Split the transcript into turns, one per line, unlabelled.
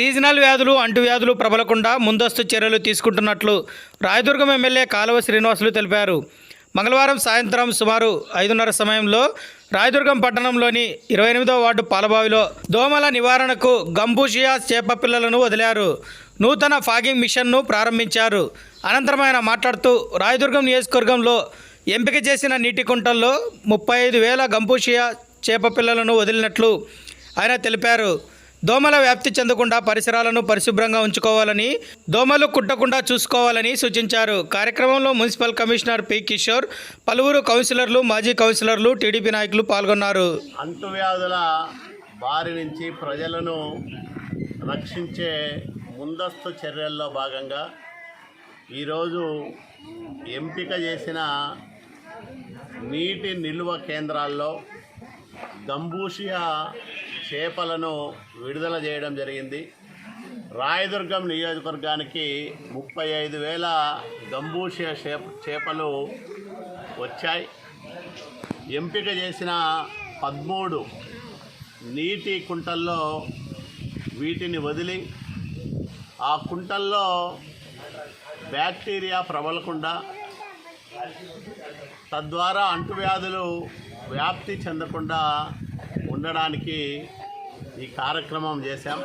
Seasonal వ్యాధులు అంటువ్యాధులు ప్రబలకుండా ముందస్తు చర్యలు తీసుకుంటున్నట్లు రాయదుర్గం ఎమ్మెల్యే కాలువ శ్రీనివాసులు తెలిపారు. మంగళవారం సాయంత్రం సుమారు ఐదున్నర సమయంలో రాయదుర్గం పట్టణంలోని ఇరవై ఎనిమిదవ వార్డు పాలబావిలో దోమల నివారణకు గంబూషియా చేప పిల్లలను వదిలారు. నూతన ఫాగింగ్ మిషన్ను ప్రారంభించారు. అనంతరం ఆయన మాట్లాడుతూ రాయదుర్గం నియోజకవర్గంలో ఎంపిక చేసిన నీటి కుంటల్లో ముప్పై ఐదు వేల గంబూషియా చేప పిల్లలను వదిలినట్లు ఆయన తెలిపారు. దోమల వ్యాప్తి చెందకుండా పరిసరాలను పరిశుభ్రంగా ఉంచుకోవాలని దోమలు కుట్టకుండా చూసుకోవాలని సూచించారు. కార్యక్రమంలో మున్సిపల్ కమిషనర్ పి. కిషోర్ పలువురు కౌన్సిలర్లు మాజీ కౌన్సిలర్లు టీడీపీ నాయకులు పాల్గొన్నారు.
అంటువ్యాధుల బారి నుంచి ప్రజలను రక్షించే ముందస్తు చర్యల్లో భాగంగా ఈరోజు ఎంపిక చేసిన నీటి నిల్వ కేంద్రాల్లో గంబూషియా చేపలను విడుదల చేయడం జరిగింది. రాయదుర్గం నియోజకవర్గానికి ముప్పై ఐదు వేల గంబూషియా చేప చేపలు వచ్చాయి. ఎంపిక చేసిన పదమూడు నీటి కుంటల్లో వీటిని వదిలి ఆ కుంటల్లో బ్యాక్టీరియా ప్రబలకుండా తద్వారా అంటువ్యాధులు వ్యాప్తి చెందకుండా ఉండడానికి ఈ కార్యక్రమం చేశాం.